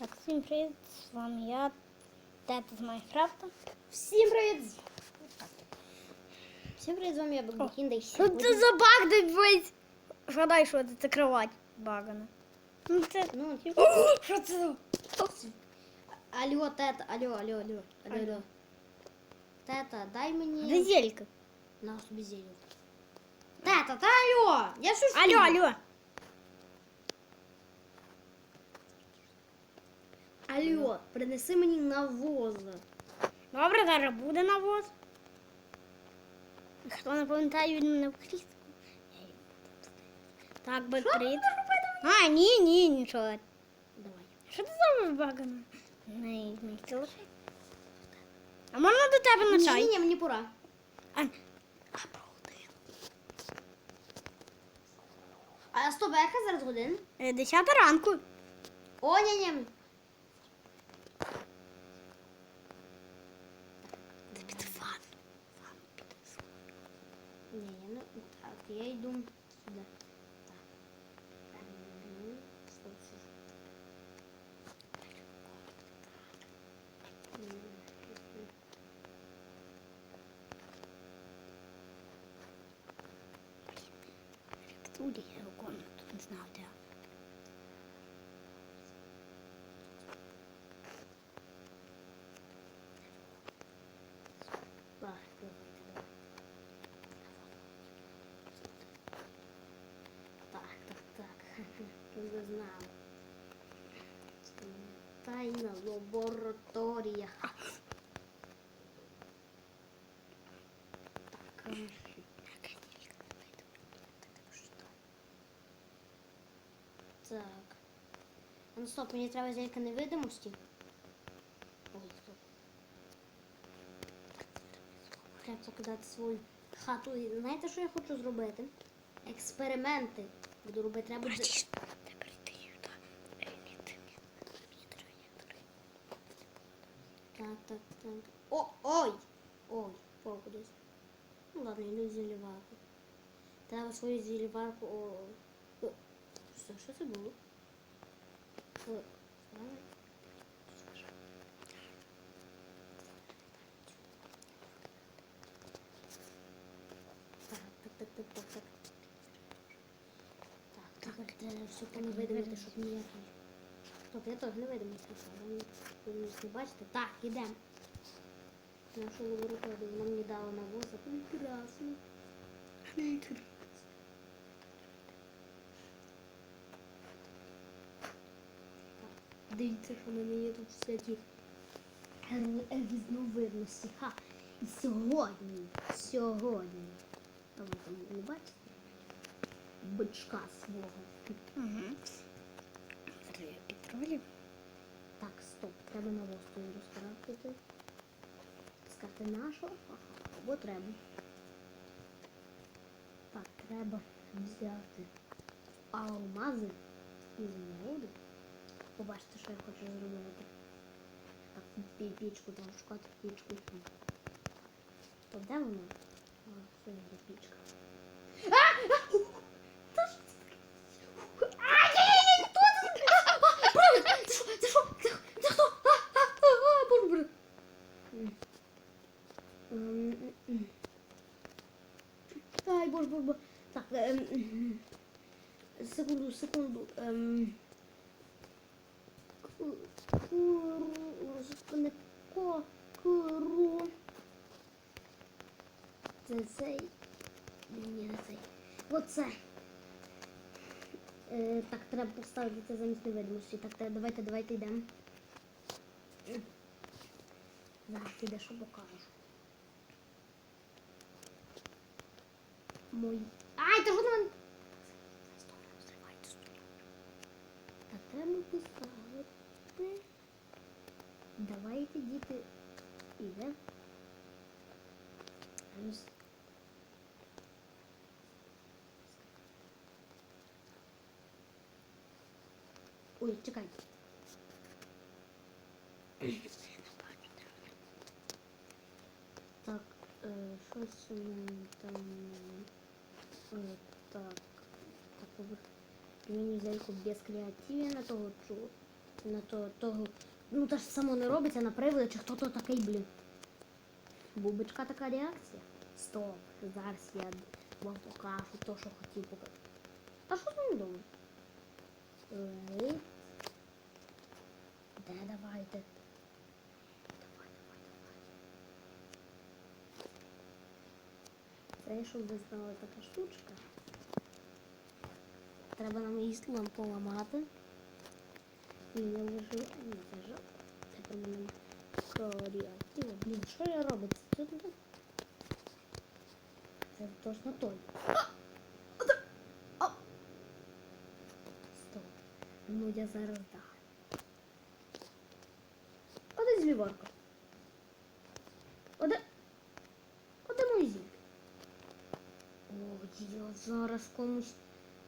Так, всім привіт, з вами я, Тета з Майнкрафта. Всім привіт! Всім привіт, з вами я Бекбекінда і Що сьогодні... це за баг дивись? Згадай, що це, це кровать багана. Ну це. Ну, Що це? алло, тета, алло, алло, алло, алло, Алло. алло. Тета, дай мені... Де зелька? На собі зілю. Тета, та алло! Я щось... Алло, алло. Алло, принеси мені навоза. Добре, зараз буде навоз. Хто не пам'ятає, він мене в кріску. Так, бекрит. А, ні, ні, нічого. Давай. Що це за багана? Не, не хотіла. А можна до тебе на чай? Ні, ні, мені пора. А, а стоп, а яка зараз година? Е, Десята ранку. О, ні, ні. Це під фан. Ні, я не... Так, я иду сюда. Студія, я не знаю, де. Так, давайте, давайте. Так, так, так. Не знаю. Тайна лабораторія. Так. Так. Ну стоп, мені треба зелька невидимості. Ой, стоп. Треба покидати свою хату. Знаєте, що я хочу зробити? Експерименти. Буду робити. Треба буде... Братиш, не прийти сюди. Мені ти мені треба ядри. Так, так. О, ой! Ой, палку десь. Ну ладно, йду в зіліварку. Треба свою зіліварку. О. Що, що це було? О. Так, так, так, так, так, так. Треба все поневидимити, щоб ніякий. Стоп, я теж невидимість писала. Ви мене не бачите? Так, ідемо. Нашу лабораторію вона мені дала навоза. Прекрасно. Так, Дивіться, що в мене є тут всякі р- різновидності. Ха. І сьогодні, сьогодні. А ви там не бачите? Бичка свого. Угу. Три. Так, стоп, треба навоз тут розкрафтити. Скати нашого? Або треба. Так, треба взяти алмази із води. Побачите, що я хочу зробити. Так, пічку там шукати пічку. То де вона? А, є пічка. А! А! Та що це таке? А, ні-ні-ні, хто це? А, а, Правильно! Це що? Це що? Це це хто? А, а, а, а, боже, боже. М. Ем, м, м. Ай, боже, боже, боже. Так, ем, м. Секунду, секунду. Ем. Ку- Куру, не ко, куру. Це цей. Ні, не цей. Оце. Е, так, треба поставити це замість невидимості. Так, та- давайте, давайте йдемо. Зараз піде, що покажу. Мой. Ай, та що на мене? Так, треба поставити. Давайте, діти, іде. А ну, с- Ой, чекайте. Так, е, щось у мене там. Е, так. Так, ви- мені зайку без креативі на того чу. На то, того. Ну та ж само не робиться на приводі, чи хто то такий, блін. Бубочка така реакція. Стоп. Зараз я вам покажу то, що хотів показати. А що з ним думаю? Ей. Де давайте? Давай, давай, давай. Це, щоб ви знали така штучка. Треба нам її слон поламати. І я лежу. Не лежу. Тепер мене креативо. Блін, що я роблю? Це тут. Це точно той. А! Стоп. Ну я зараз дам. Оде звіворка. Оде. Оде мої зімки. О, я зараз комусь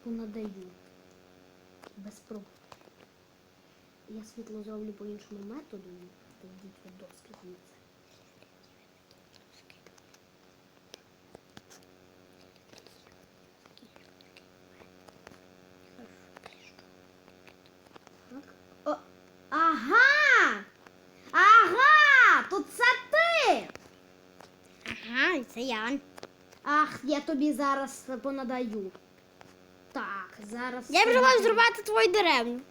понадаю. Без проблем. Я світло зроблю по іншому методу. Йдіть від доски звідси. Ага! Ага! Тут це ти! Ага, це я. Ах, я тобі зараз понадаю. Зараз. Я вже мав зрубати твою деревню.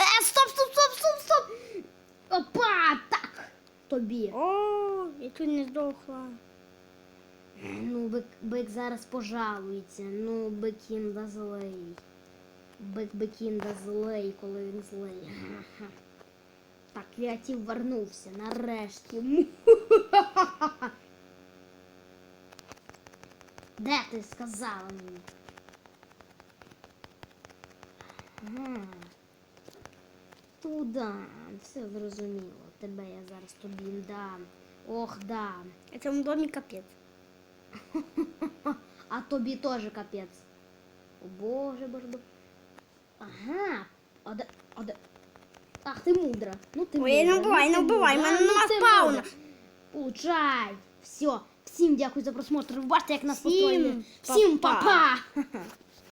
Е, стоп, стоп, стоп, стоп, стоп. Опа! Так! Тобі. О, я тут не здохла. Ну, бик, бик зараз пожалується. Ну, бикінда злий. Бик бикінда злий, коли він злий. Так, креатив вернувся нарешті. Де ти сказала мені? Ага. Туда. Все зрозуміло. Тебе я зараз тобі дам. Ох, дам. А цьому домі капець. А тобі теж капець. О боже, боже, боже. Ага. А де, а де? Ах, ти мудра. Ну ти Ой, не мудра, вбивай, ну, не вбивай, мене ну, нема спауна. Получай. Все. Всім дякую за просмотр. Ви бачите, як нас Всім построїли. Всім па-па.